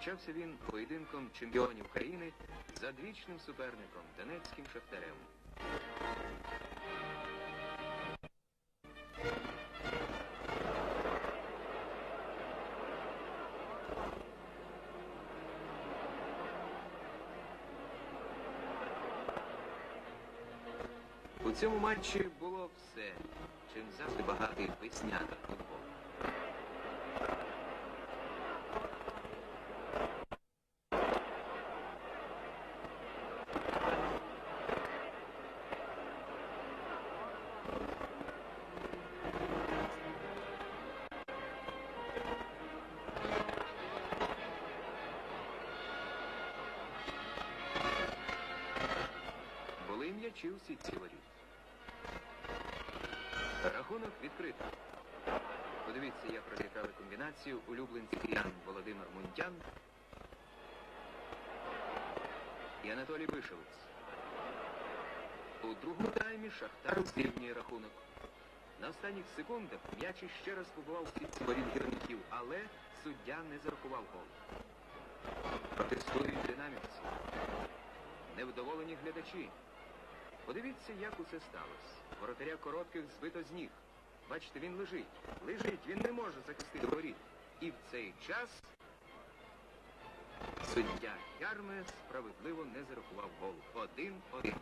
почався він поєдинком чемпіонів країни з одвічним суперником Донецьким Шахтарем. У цьому матчі було все, чим завжди багатий весняний м'ячі у сітці воріт. Рахунок відкрито. Подивіться, як розіграли комбінацію улюбленці киян Володимир Мунтян і Анатолій Вишевець. У другому таймі Шахтар зрівнює рахунок. На останніх секундах м'яч іще раз побував сітці воріт гірників, але суддя не зарахував гол. Протестують динамівці. Невдоволені глядачі. Подивіться, як усе сталося. Воротаря коротких збито з ніг. Бачите, він лежить. Лежить, він не може захистити воріт. І в цей час суддя Ярме справедливо не зарахував гол. Один-один.